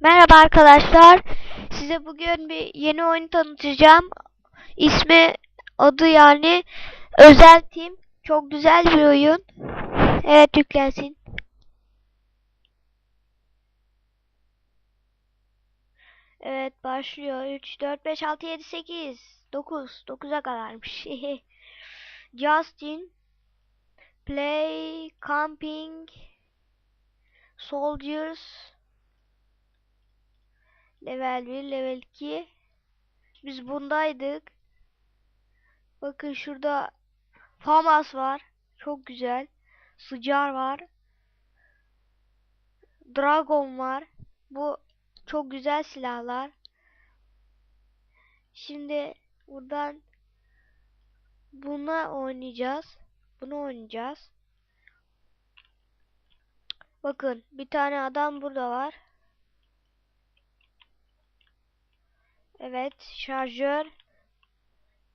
Merhaba arkadaşlar. Size bugün bir yeni oyun tanıtacağım. İsmi adı yani Özel Team. Çok güzel bir oyun. Evet yüklensin. Evet başlıyor. 3, 4, 5, 6, 7, 8, 9. 9'a kadarmış. Justin Play Camping Soldiers Level 1, level 2. Biz bundaydık. Bakın şurada Famas var. Çok güzel. Sıcar var. Dragon var. Bu çok güzel silahlar. Şimdi buradan buna oynayacağız. Bunu oynayacağız. Bakın bir tane adam burada var. Evet şarjör.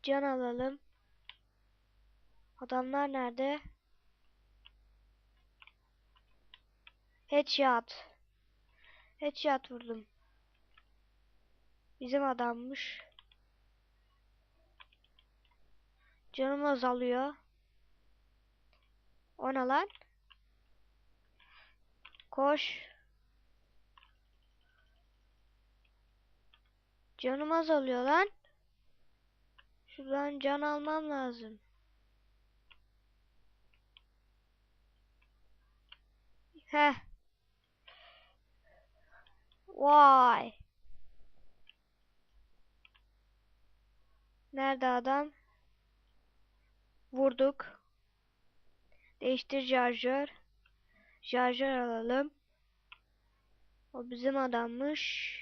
Can alalım. Adamlar nerede? Headshot. Headshot vurdum. Bizim adammış. Canım azalıyor. O ne lan? Koş. Canım azalıyor lan. Şuradan can almam lazım. Heh. Vay. Nerede adam? Vurduk. Değiştir şarjör. Şarjör alalım. O bizim adammış.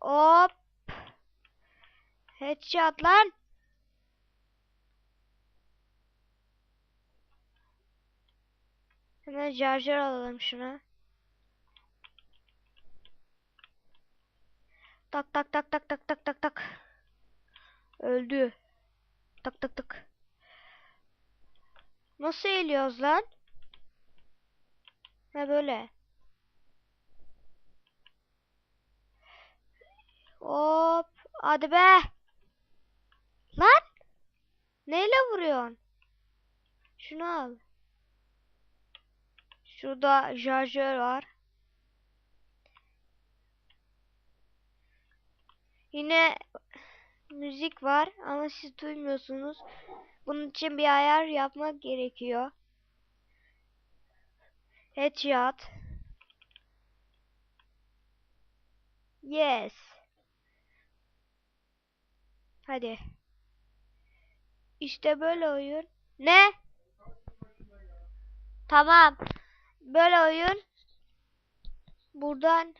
Hop. Headshot lan. Hemen şarjör alalım şuna. Tak tak tak tak tak tak tak tak. Öldü. Tak tak tak. Nasıl eğiliyoruz lan? Ha böyle. Hop. Hadi be. Lan. Neyle vuruyorsun? Şunu al. Şurada şarjör var. Yine müzik var ama siz duymuyorsunuz. Bunun için bir ayar yapmak gerekiyor. Headshot. Yes. Hadi. İşte böyle oyun. Ne? Tamam. Böyle oyun. Buradan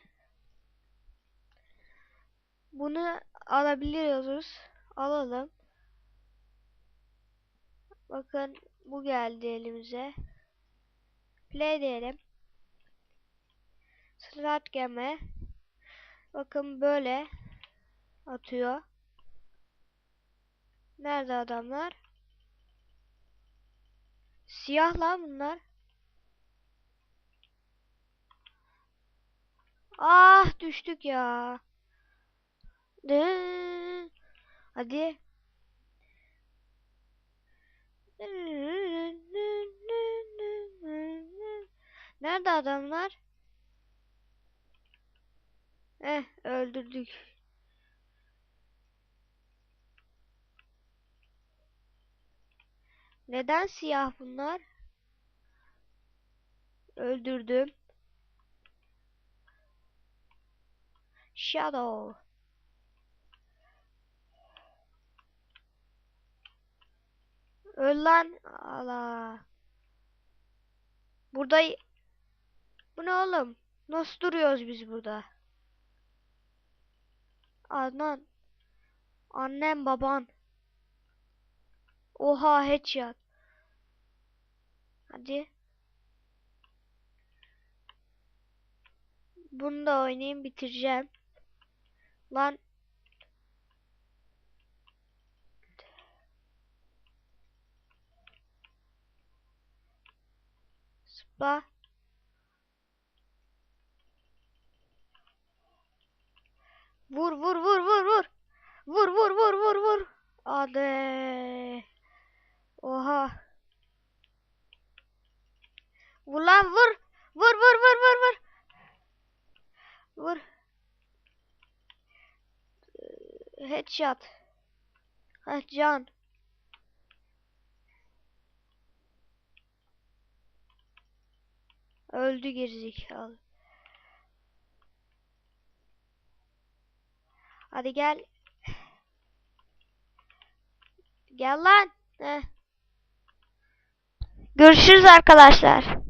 bunu alabiliyoruz. Alalım. Bakın bu geldi elimize. Play diyelim. Start game. Bakın böyle atıyor. Nerede adamlar? Siyah lan bunlar. Ah düştük ya. Dı- Hadi. Nerede adamlar? Eh öldürdük. Neden siyah bunlar? Öldürdüm. Shadow. Öl lan. Allah. Burada bu ne oğlum? Nasıl duruyoruz biz burada? Anan. Annem baban. Oha headshot. Hadi. Bunu da oynayayım bitireceğim. Lan. Vur vur vur vur vur. Vur vur vur vur vur. Hadi. Oha. Vur lan vur. Vur vur vur vur vur. Vur. Ee, Headshot. Heh can. Öldü gerizekalı. Hadi gel. Gel lan. Heh. Görüşürüz arkadaşlar.